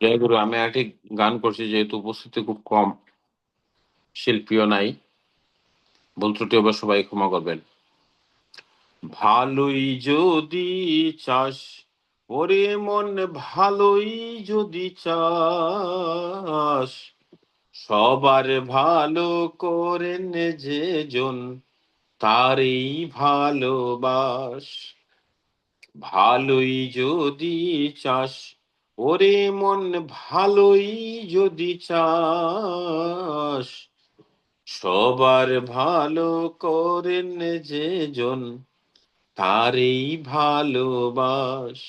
জয় গুরু, আমি একটি গান করছি যেহেতু উপস্থিতি খুব কম, শিল্পীও নাই, ভুল ত্রুটি হবে সবাই ক্ষমা করবেন। ভালোই যদি চাস, ওরে মন ভালোই যদি চাস, সবার ভালো করেন যে জন তারই ভালোবাস। ভালোই যদি চাস ওরে মন ভালোই যদি চাস, সবার ভালো করেন যে জন, তারই ভালোবাস।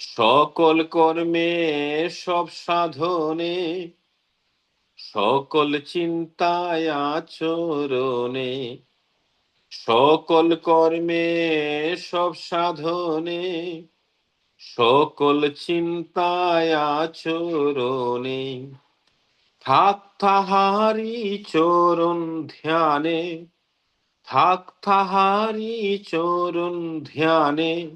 সকল কর্মে, সব সাধনে, সকল চিন্তায়, আচরণে, সকল কর্মে, সব সাধনে সকল চিন্তায় আচরণে থাক তাহারি চরণ ধ্যানে, থাক তাহারি চরণ ধ্যানে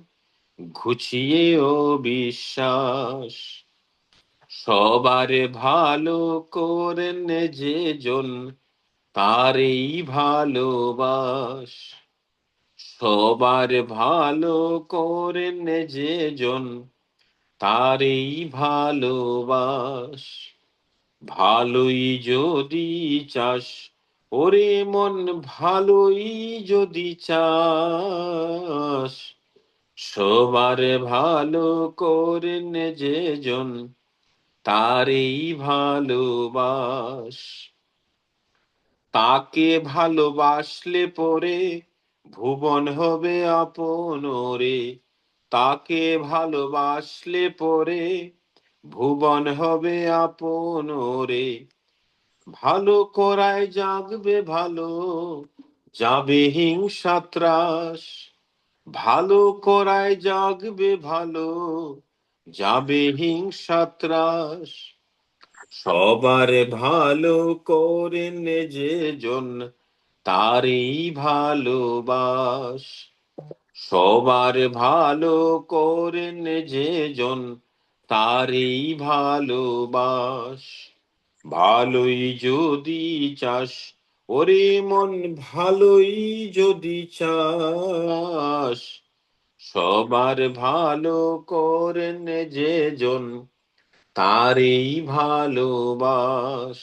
ঘুচিয়ে ও বিশ্বাস। সবারে ভালো করেন যে জন, তারই ভালোবাস। সবার ভালো করেন যে জন, তারই ভালোবাস। ভালোই যদি চাস, ওরে মন ভালোই যদি চাস। সবার ভালো করেন যে জন, তারই ভালোবাস। তাকে ভালোবাসলে পরে ভুবন হবে আপন রে তাকে ভালোবাসলে পরে ভুবন হবে আপন রে ভালো করায় জাগবে ভালো, যাবে হিংসা ত্রাস। ভালো করায় জাগবে ভালো, যাবে হিংসা ত্রাস। সবার ভালো করেন যে জন তারই ভালোবাস সবার ভালো করেন যে জন, তারই ভালোবাস ভালোই যদি চাস, ওরে মন ভালোই যদি চাস, সবার ভালো করেন যে জন, তারই ভালোবাস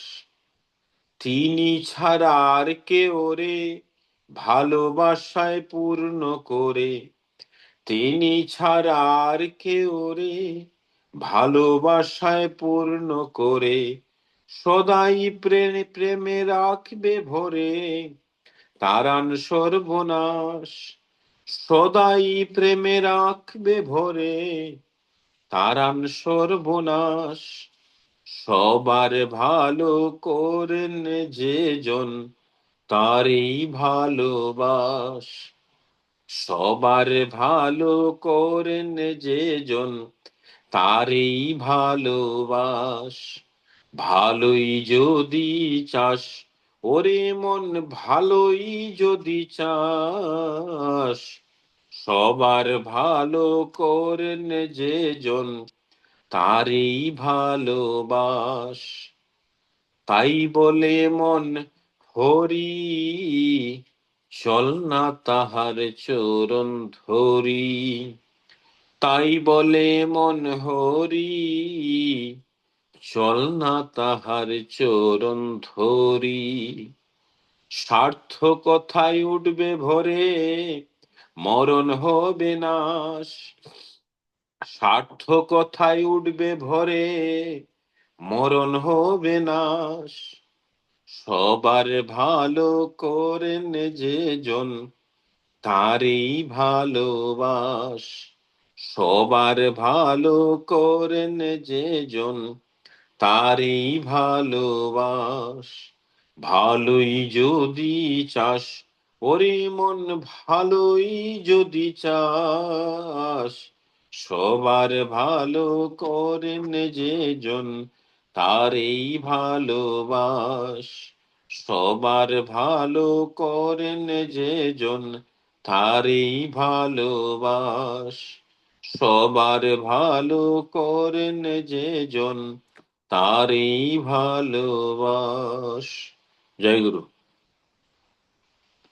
তিনি ছাড়া আর কেউ রে ভালোবাসায় পূর্ণ করে। তিনি ছাড়া আর কেউ রে ভালোবাসায় পূর্ণ করে। সদাই প্রেমে প্রেমে রাখবে ভরে। তারান সর্বনাশ, সদাই প্রেমে রাখবে ভরে। তারান সর্বনাশ সবার ভালো করেন যে জন, তারই ভালোবাস। সবার ভালো করেন যে জন, তারই ভালোবাস। ভালোই যদি চাস, ওরে মন ভালোই যদি চাস। সবার ভালো করেন যে জন তারই ভালোবাস। তাই বলে মন হরি চল না তাহার চরণ ধরি। তাই বলে মন হরি চল না তাহার চরণ ধরি। স্বার্থ কথায় উঠবে ভরে, মরণ হবে নাশ। স্বার্থ কথায় উঠবে ভরে, মরণ হবে নাশ। সবার ভালো করেন যে জন, তারই ভালোবাস। সবার ভালো করেন যে জন, তারই ভালোবাস। ভালোই যদি চাস, ওরে মন ভালোই যদি চাস। সবার ভালো করেন যে জন, তারই ভালোবাস। সবার ভালো করেন যে জন, তারই ভালোবাস। সবার ভালো করেন যে জন, তারই ভালোবাস। জয় গুরু।